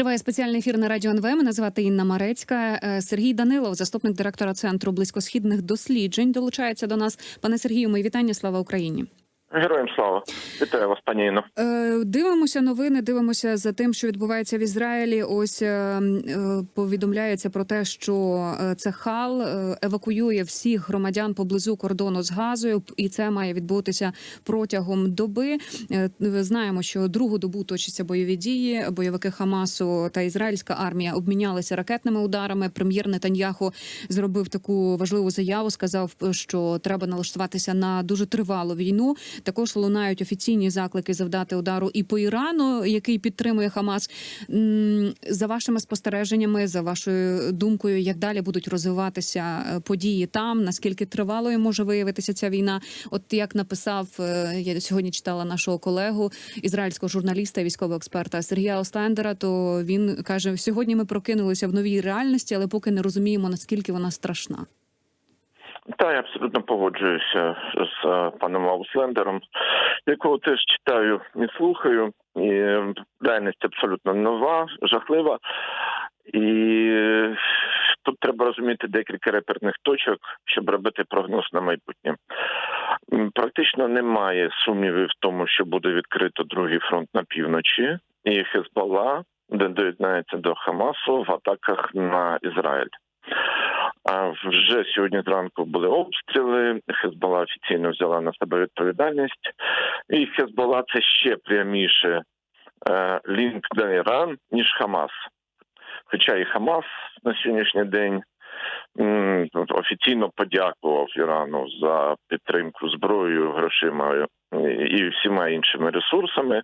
Триває спеціальний ефір на радіо НВ. Мене звати Інна Марецька. Е, Сергій Данилов, заступник директора центру близькосхідних досліджень, долучається до нас. Пане Сергію, мої вітання. Слава Україні. Героям слава вітаю вас, пані Інно. Е, Дивимося новини. Дивимося за тим, що відбувається в Ізраїлі. Ось е, е, повідомляється про те, що е, Цехал е, евакуює всіх громадян поблизу кордону з Газою, і це має відбутися протягом доби. Е, Знаємо, що другу добу точаться бойові дії. Бойовики Хамасу та ізраїльська армія обмінялися ракетними ударами. Прем'єр Нетаньяху зробив таку важливу заяву. Сказав, що треба налаштуватися на дуже тривалу війну. Також лунають офіційні заклики завдати удару і по Ірану, який підтримує Хамас. За вашими спостереженнями, за вашою думкою, як далі будуть розвиватися е, події там, наскільки тривалою може виявитися ця війна? От як написав е, я сьогодні читала нашого колегу, ізраїльського журналіста і військового експерта Сергія Остендера, то він каже: сьогодні ми прокинулися в новій реальності, але поки не розуміємо наскільки вона страшна. Та я абсолютно погоджуюся з е, паном Ауслендером, якого теж читаю і слухаю. І е, реальність абсолютно нова, жахлива. І тут треба розуміти декілька реперних точок, щоб робити прогноз на майбутнє. Практично немає сумнівів в тому, що буде відкрито другий фронт на півночі, і Хезбалла, де доєднається до Хамасу в атаках на Ізраїль. А вже сьогодні зранку були обстріли. Хезбола офіційно взяла на себе відповідальність, і Хезбола це ще пряміше е, лінк до Іран, ніж Хамас. Хоча і Хамас на сьогоднішній день м, офіційно подякував Ірану за підтримку зброєю, грошима і всіма іншими ресурсами,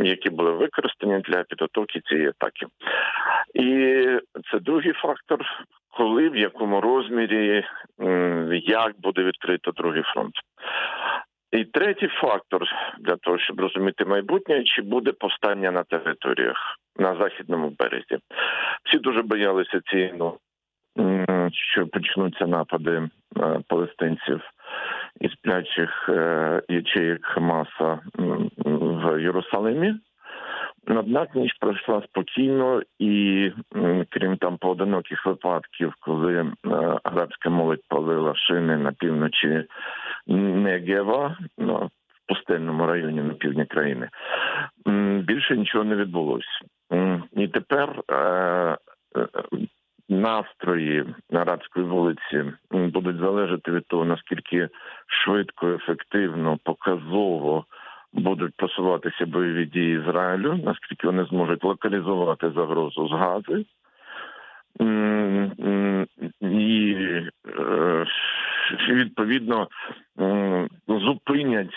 які були використані для підготовки цієї атаки. І це другий фактор, коли в якому розмірі як буде відкрито другий фронт. І третій фактор для того, щоб розуміти майбутнє, чи буде повстання на територіях на західному березі. Всі дуже боялися цієї ну, що почнуться напади е, палестинців із сплячих е, ячеїк Хамаса в Єрусалимі. Однак ніч пройшла спокійно, і крім там поодиноких випадків, коли е, арабська молодь палила шини на півночі Негева, ну, в пустельному районі на півдні країни, більше нічого не відбулося. І тепер е, настрої на арабської вулиці будуть залежати від того, наскільки швидко, ефективно, показово будуть просуватися бойові дії Ізраїлю, наскільки вони зможуть локалізувати загрозу з гази. І е, відповідно зупинять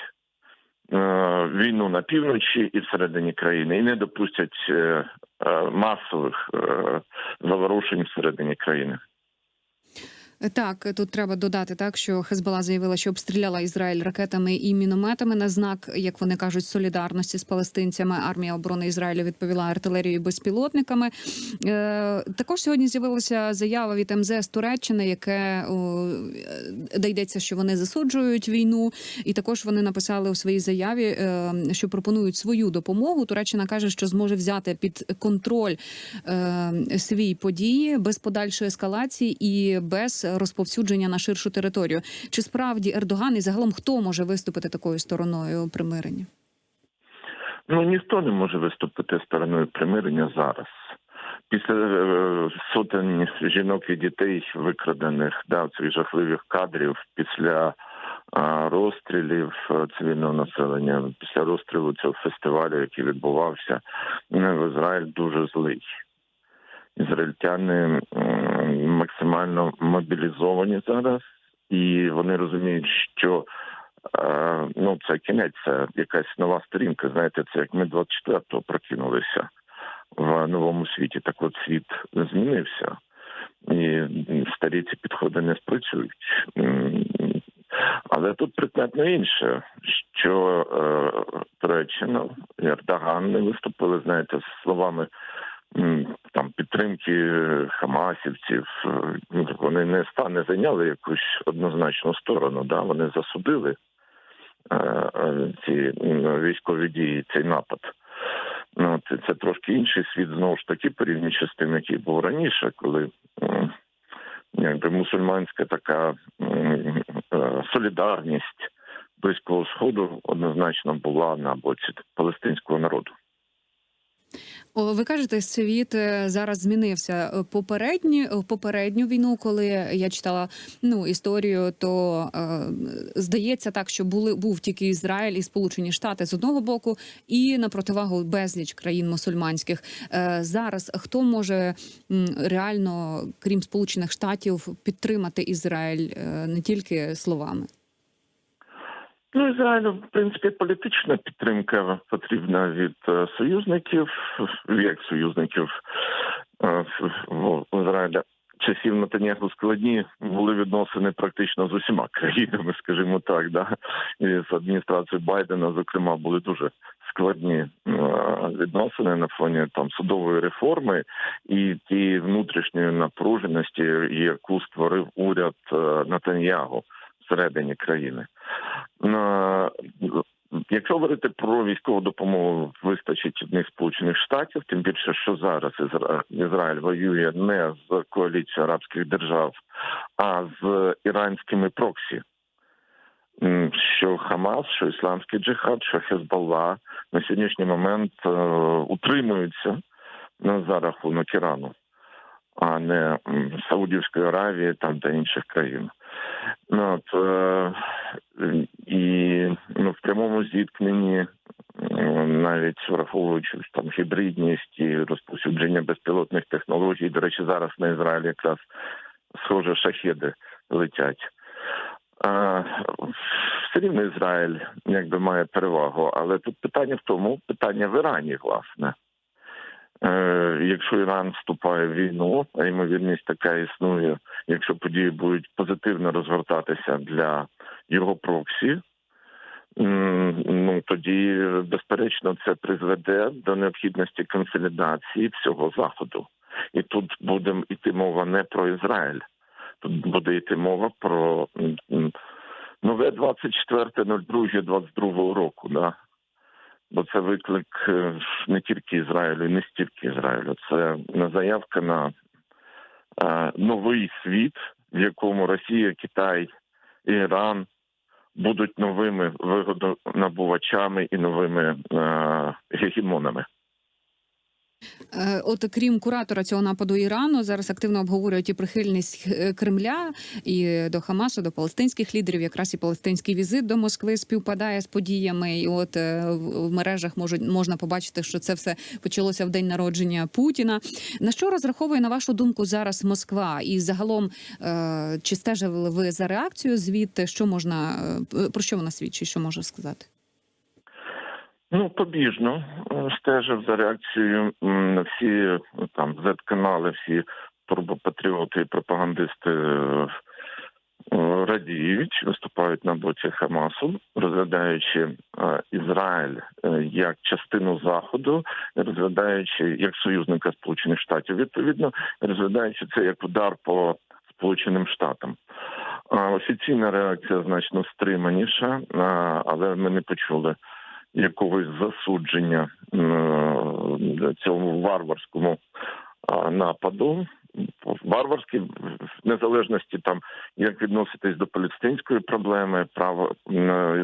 війну на півночі і всередині країни, і не допустять е, е, масових е, заворушень всередині країни. Так, тут треба додати так, що Хезбола заявила, що обстріляла Ізраїль ракетами і мінометами на знак, як вони кажуть, солідарності з палестинцями. Армія оборони Ізраїлю відповіла артилерією безпілотниками. Е, також сьогодні з'явилася заява від МЗС Туреччини, яке де йдеться, що вони засуджують війну, і також вони написали у своїй заяві, е, що пропонують свою допомогу. Туреччина каже, що зможе взяти під контроль е, свої події без подальшої ескалації і без розповсюдження на ширшу територію. Чи справді Ердоган і загалом хто може виступити такою стороною примирення? Ну ніхто не може виступити стороною примирення зараз. Після е, сотень жінок і дітей, викрадених да, цих жахливих кадрів, після розстрілів е, цивільного населення, після розстрілу цього фестивалю, який відбувався, в Ізраїль дуже злий. Ізраїльтяни максимально мобілізовані зараз, і вони розуміють, що е, ну це кінець, це якась нова сторінка. Знаєте, це як ми 24-го прокинулися в новому світі. Так от світ змінився, і старі ці підходи не спрацюють. Але тут прикметно інше, що е, Туреччина Ердоган не виступили, знаєте, словами там підтримки хамасівців. Е, Вони не ста не зайняли якусь однозначну сторону. Да, вони засудили е, е, ці військові дії, цей напад. Ну, це, це трошки інший світ знову ж таки, порівнюючи з тим, який був раніше, коли якби мусульманська така е, солідарність близького сходу однозначно була на боці палестинського народу. Ви кажете, світ е, зараз змінився. Е, Попередні в попередню війну, коли я читала ну історію, то е, здається так, що були був тільки Ізраїль і Сполучені Штати з одного боку, і на противагу безліч країн мусульманських. Е, зараз хто може реально, крім Сполучених Штатів, підтримати Ізраїль е, не тільки словами? Ну, Ізраїлю, в принципі, політична підтримка потрібна від е, союзників, як союзників е, Ізраїля. Часів Натаняху складні були відносини практично з усіма країнами, скажімо так. Да? І з адміністрацією Байдена, зокрема, були дуже складні е, відносини на фоні там судової реформи і тієї внутрішньої напруженості, яку створив уряд Натаньягу всередині країни. Якщо говорити про військову допомогу, вистачить одних сполучених штатів, тим більше, що зараз Ізраїль воює не з коаліцією арабських держав, а з іранськими проксі. Що Хамас, що Ісламський джихад, що Хезбалла на сьогоднішній момент е, утримуються за рахунок Ірану, а не Саудівської Аравії там та інших країн. Ну, от, е, і ну, в прямому зіткненні, е, навіть враховуючи там гібридність і розповсюдження безпілотних технологій, до речі, зараз на Ізраїль якраз схоже шахеди летять. А, все рівно Ізраїль якби має перевагу, але тут питання в тому, питання в Ірані, власне. Е, якщо Іран вступає в війну, а ймовірність така існує, якщо події будуть позитивно розгортатися для його проксі, ну тоді безперечно це призведе до необхідності консолідації всього заходу. І тут буде йти мова не про Ізраїль, тут буде йти мова про нове 24.02.22 року. Да? Бо це виклик е, не тільки Ізраїлю, не стільки Ізраїлю. Це не заявка на е, новий світ, в якому Росія, Китай Іран будуть новими вигодонабувачами і новими е, гегемонами. Е, От крім куратора цього нападу Ірану, зараз активно обговорюють і прихильність е, Кремля і до Хамасу, до палестинських лідерів. Якраз і палестинський візит до Москви співпадає з подіями. І от е, в мережах можуть можна побачити, що це все почалося в день народження Путіна. На що розраховує на вашу думку зараз Москва? І загалом чи стежили ви за реакцією звідти? Що можна про що вона свідчить? Що може сказати? Ну, побіжно е, стежив за реакцією всі е, там Z-канали, всі турбопатріоти і пропагандисти е, радіють, виступають на боці Хамасу, розглядаючи Ізраїль як частину заходу, розглядаючи як союзника Сполучених Штатів, відповідно, розглядаючи це як удар по Сполученим Штатам. Офіційна реакція значно стриманіша, але ми не почули якогось засудження е, цьому варварському нападу. Варварський в незалежності там як відноситись до палестинської проблеми, право е,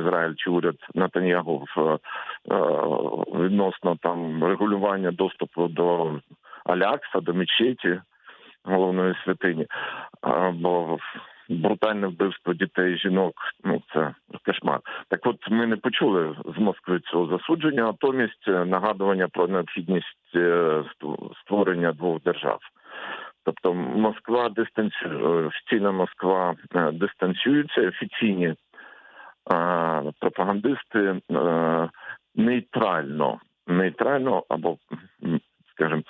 Ізраїль чи уряд Натаньягу в е, відносно там регулювання доступу до Алякса, до мечеті головної святині, або брутальне вбивство дітей жінок. Ну це кошмар. Так, от ми не почули з Москви цього засудження, натомість е, нагадування про необхідність е, створення двох держав. Тобто Москва дистанцію офіційна Москва е, дистанціюється, офіційні е, пропагандисти е, нейтрально, нейтрально або скажімо,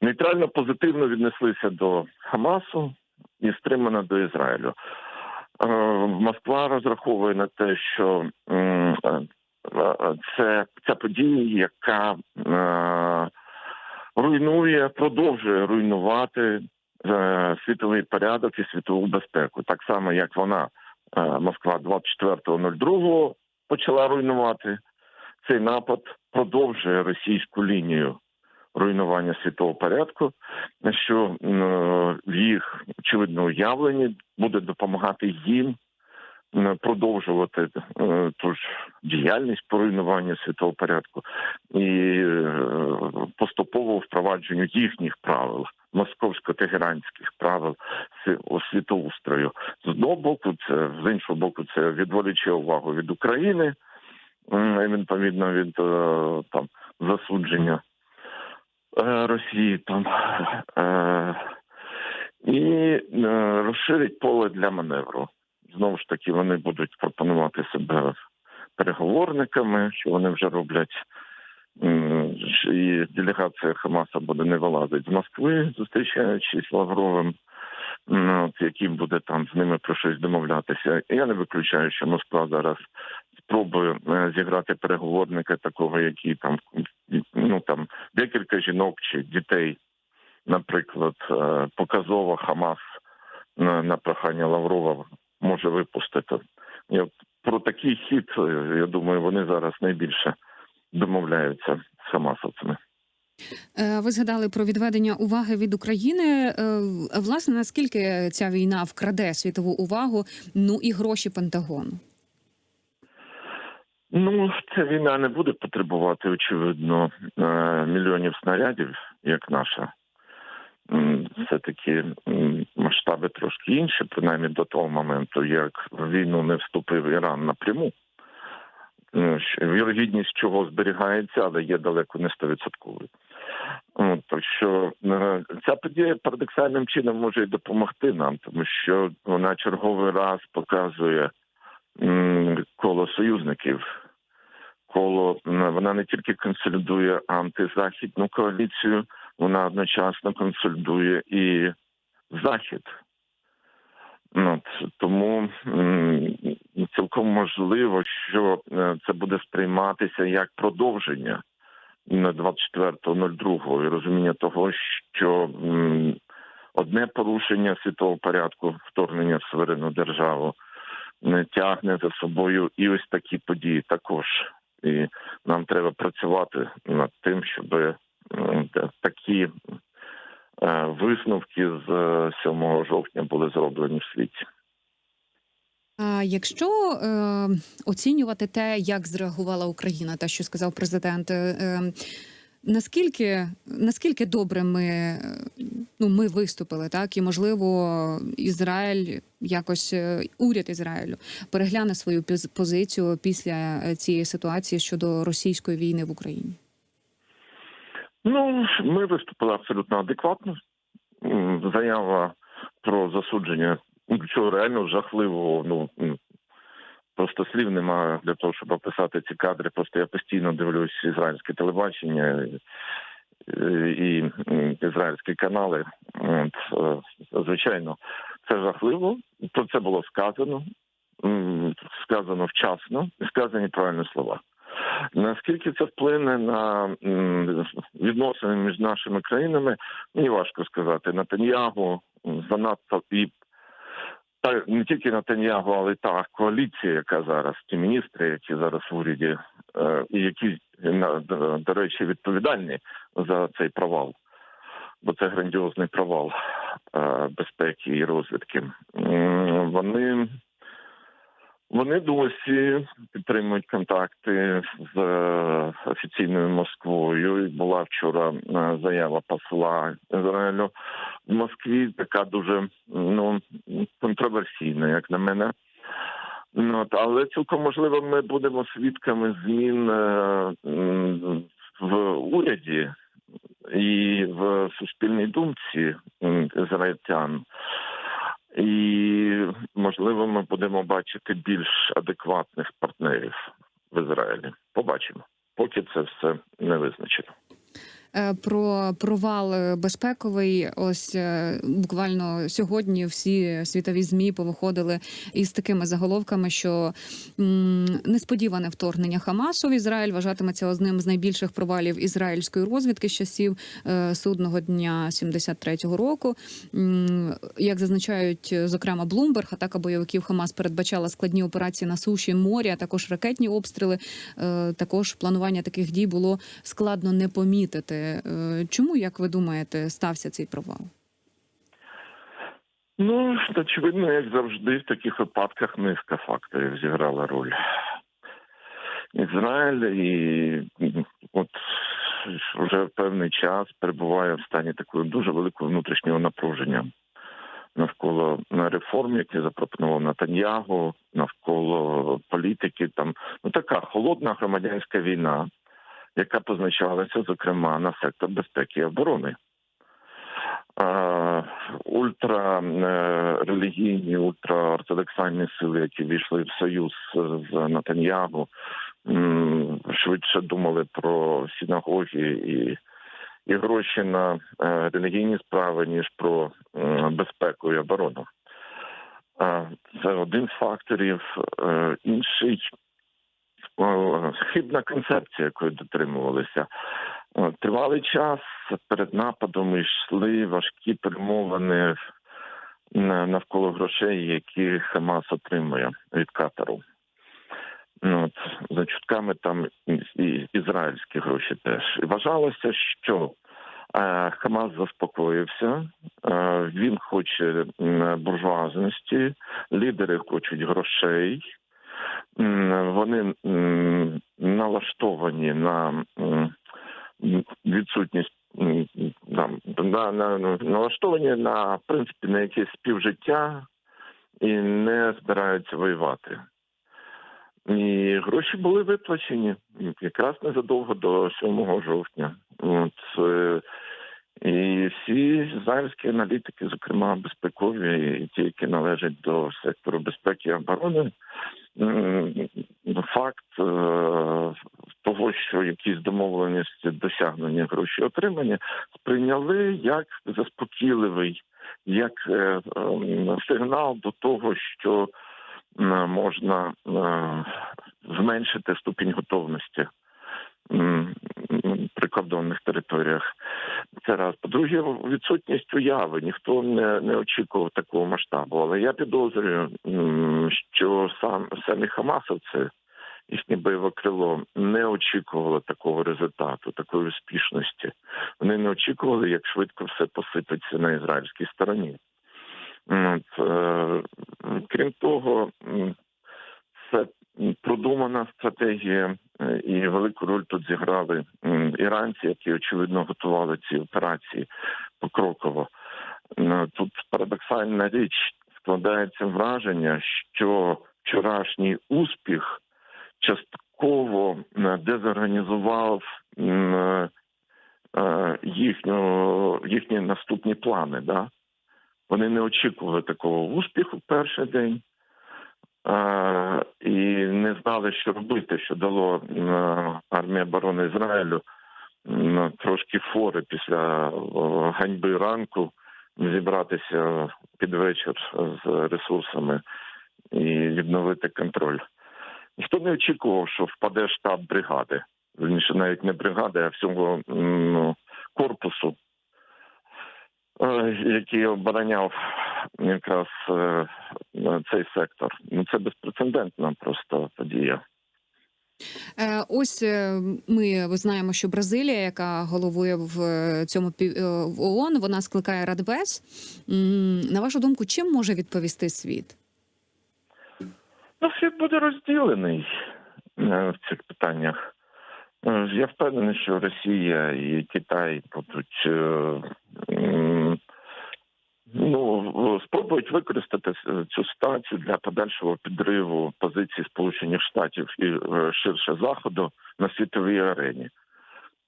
нейтрально позитивно віднеслися до Хамасу і стримано до Ізраїлю. Е, Москва розраховує на те, що е, е, це ця подія, яка руйнує, продовжує руйнувати світовий порядок і світову безпеку, так само як вона Москва 24.02 почала руйнувати цей напад продовжує російську лінію руйнування світового порядку, що е, в їх очевидно уявленні буде допомагати їм продовжувати е, ту ж діяльність по руйнуванню світового порядку і е, поступово впровадженню їхніх правил, московсько-тегеранських правил світоустрою. З одного боку, це з іншого боку, це відволіче увагу від України, і відповідно від там засудження Росії там е, і е, розширить поле для маневру. Знову ж таки, вони будуть пропонувати себе переговорниками, що вони вже роблять. І делегація Хамаса буде не вилазить з Москви, зустрічаючись з Лавровим, от, який буде там з ними про щось домовлятися. Я не виключаю, що Москва зараз спробує е, зіграти переговорника такого, який там ну там декілька жінок чи дітей, наприклад, е, показово Хамас на, на прохання Лаврова може випустити. От про такий хід, е, я думаю, вони зараз найбільше домовляються з хамасовцями. Е, Ви згадали про відведення уваги від України. Власне, наскільки ця війна вкраде світову увагу, ну і гроші Пентагону? Ну, ця війна не буде потребувати, очевидно, е, мільйонів снарядів, як наша. Все-таки масштаби трошки інші, принаймні до того моменту, як в війну не вступив Іран напряму. Ну, Вірогідність чого зберігається, але є далеко не стовідсотковою. От, Так що е, ця подія парадоксальним чином може і допомогти нам, тому що вона черговий раз показує коло союзників. Коло вона не тільки консолідує антизахідну коаліцію, вона одночасно консолідує і захід. Ну, От, тому цілком можливо, що е, це буде сприйматися як продовження на 24.02 і розуміння того, що одне порушення світового порядку, вторгнення в суверенну державу, тягне за собою і ось такі події також. І нам треба працювати над тим, щоб е, такі е, висновки з е, 7 жовтня були зроблені в світі. А якщо е, оцінювати те, як зреагувала Україна, те, що сказав президент, е, е, наскільки наскільки добре ми, ну, ми виступили, так і можливо, Ізраїль якось е, уряд Ізраїлю перегляне свою позицію після е, цієї ситуації щодо російської війни в Україні? Ну, ми виступили абсолютно адекватно. Заява про засудження ну, цього реально жахливого. Ну просто слів немає для того, щоб описати ці кадри. Просто я постійно дивлюсь ізраїльське телебачення і, і ізраїльські канали. Е, звичайно, це жахливо. Про це було сказано. Сказано вчасно, сказані правильні слова. Наскільки це вплине на відносини між нашими країнами, мені важко сказати. Натаньягу занадто і та не тільки Натаньягу, але та коаліція, яка зараз, ті міністри, які зараз в уряді, е, і які до речі відповідальні за цей провал, бо це грандіозний провал е, безпеки і розвідки. Вони вони досі підтримують контакти з е, офіційною Москвою. Була вчора е, заява посла Ізраїлю в Москві, така дуже ну контроверсійна, як на мене. Ну, але цілком можливо, ми будемо свідками змін е, в уряді і в суспільній думці ізраїльтян. І можливо, ми будемо бачити більш адекватних партнерів в Ізраїлі. Побачимо, поки це все не визначено. Е, про провал е, безпековий. Ось е, буквально сьогодні всі світові змі повиходили із такими заголовками, що несподіване вторгнення Хамасу в Ізраїль вважатиметься одним з найбільших провалів ізраїльської розвідки з часів судного дня 73-го року. Як зазначають, зокрема, Блумберг, атака бойовиків Хамас передбачала складні операції на суші, морі, а також ракетні обстріли. Також планування таких дій було складно не помітити. Е, Чому, як ви думаєте, стався цей провал? Ну, очевидно, як завжди, в таких випадках низка факторів зіграла роль. Ізраїль і от вже певний час перебуває в стані такого дуже великого внутрішнього напруження навколо реформ, які запропонував Натаньягу, навколо політики. Там ну така холодна громадянська війна, яка позначалася, зокрема, на сектор безпеки і оборони. Е, ультрарелігійні, ультраортодоксальні сили, які війшли в союз з Натаньягу, швидше думали про синагоги і, і гроші на е, релігійні справи, ніж про е, безпеку і оборону. Е, Це один з факторів. Е, Інший е, хибна концепція, якої дотримувалися. Тривалий час перед нападом йшли важкі перемовини навколо грошей, які Хамас отримує від Катару. Ну, от, за чутками там і ізраїльські гроші теж. І вважалося, що е, Хамас заспокоївся, е, він хоче буржуазності, лідери хочуть грошей. Вони налаштовані на відсутність там, на, на, на, налаштовані на принципі на якесь співжиття і не збираються воювати. І гроші були виплачені якраз незадовго до 7 жовтня. От, е, і всі ізраїльські аналітики, зокрема безпекові, ті, які належать до сектору безпеки і оборони, факт е, того, що якісь домовленості досягнення гроші отримання, сприйняли як заспокійливий, як е, сигнал до того, що можна е, зменшити ступінь готовності прикордонних територіях. Це раз. По-друге, відсутність уяви. Ніхто не, не очікував такого масштабу. Але я підозрюю, що сам самі Хамасовці, їхнє бойове крило, не очікувало такого результату, такої успішності. Вони не очікували, як швидко все посипеться на ізраїльській стороні. От, е, крім того, це продумана стратегія, е, і велику роль тут зіграли іранці, які очевидно готували ці операції покроково. Е, Тут парадоксальна річ складається враження, що вчорашній успіх частково дезорганізував е, їхню, їхні наступні плани. Да? Вони не очікували такого успіху в перший день і не знали, що робити, що дало е, армія оборони Ізраїлю трошки фори після е, ганьби ранку зібратися під вечір з ресурсами і відновити контроль. Ніхто не очікував, що впаде штаб бригади. Вірніше, навіть не бригади, а всього ну, корпусу, е, який обороняв якраз е, цей сектор. Ну це безпрецедентна просто подія. Е, Ось е, ми знаємо, що Бразилія, яка головує в цьому в ООН, вона скликає Радбез. На вашу думку, чим може відповісти світ? Ну, світ буде розділений в цих питаннях. Я впевнений, що Росія і Китай будуть ну, спробують використати цю ситуацію для подальшого підриву позицій Сполучених Штатів і е, ширше заходу на світовій арені.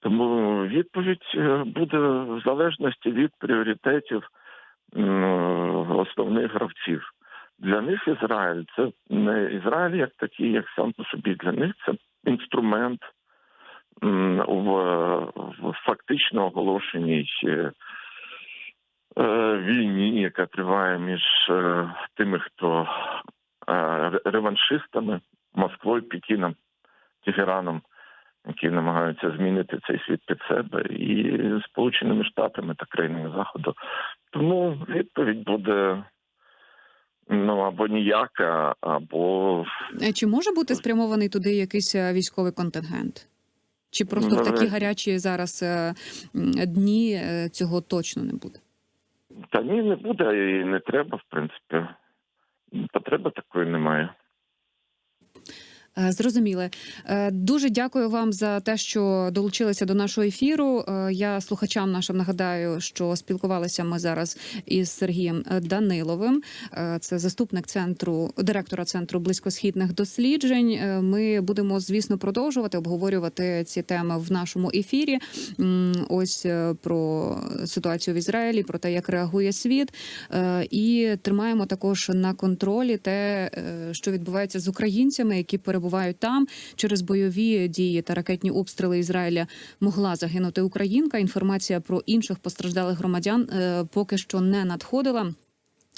Тому відповідь е, буде в залежності від пріоритетів основних гравців. Для них Ізраїль це не Ізраїль як такий, як сам по собі. Для них це інструмент в, фактично оголошеній е, е, війні, яка триває між е, тими, хто е, реваншистами Москвою, Пекіном, Тегераном, які намагаються змінити цей світ під себе, і Сполученими Штатами та країнами Заходу. Тому відповідь буде ну або ніяка, або Е, Чи може бути спрямований туди якийсь е, військовий контингент? Чи просто в такі гарячі зараз е, дні е, цього точно не буде? Та ні, не буде і не треба, в принципі. Потреби такої немає. Е, Зрозуміле. Е, Дуже дякую вам за те, що долучилися до нашого ефіру. Е, Я слухачам нашим нагадаю, що спілкувалися ми зараз із Сергієм Даниловим. Це заступник центру директора центру близькосхідних досліджень. Ми будемо, звісно, продовжувати обговорювати ці теми в нашому ефірі. Ось про ситуацію в Ізраїлі, про те, як реагує світ, і тримаємо також на контролі те, що відбувається з українцями, які перебувають там через бойові дії та ракетні обстріли Ізраїля. Могла загинути українка. Інформація про інших постраждалих громадян е, поки що не надходила.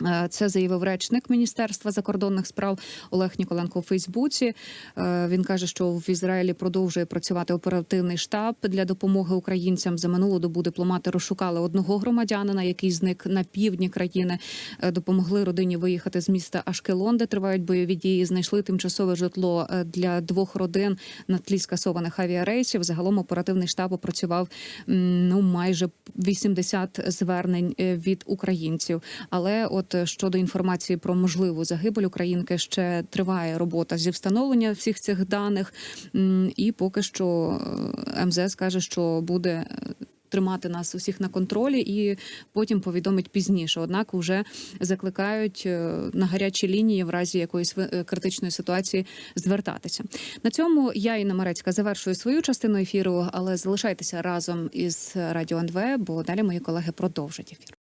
Е, Це заявив речник Міністерства закордонних справ Олег Ніколенко у Фейсбуці. Е, Він каже, що в Ізраїлі продовжує працювати оперативний штаб для допомоги українцям. За минулу добу дипломати розшукали одного громадянина, який зник на півдні країни. Е, Допомогли родині виїхати з міста Ашкелон, де тривають бойові дії. Знайшли тимчасове житло для двох родин на тлі скасованих авіарейсів. Загалом оперативний штаб опрацював ну майже 80 звернень від українців. Але от е, щодо інформації про можливу загибель українки, ще триває робота зі встановлення всіх цих даних. І поки що е, МЗС каже, що буде. е, Тримати нас усіх на контролі і потім повідомить пізніше. Однак вже закликають на гарячі лінії в разі якоїсь критичної ситуації звертатися. На цьому я Інна Марецька завершую свою частину ефіру, але залишайтеся разом із радіо НВ, бо далі мої колеги продовжать ефір.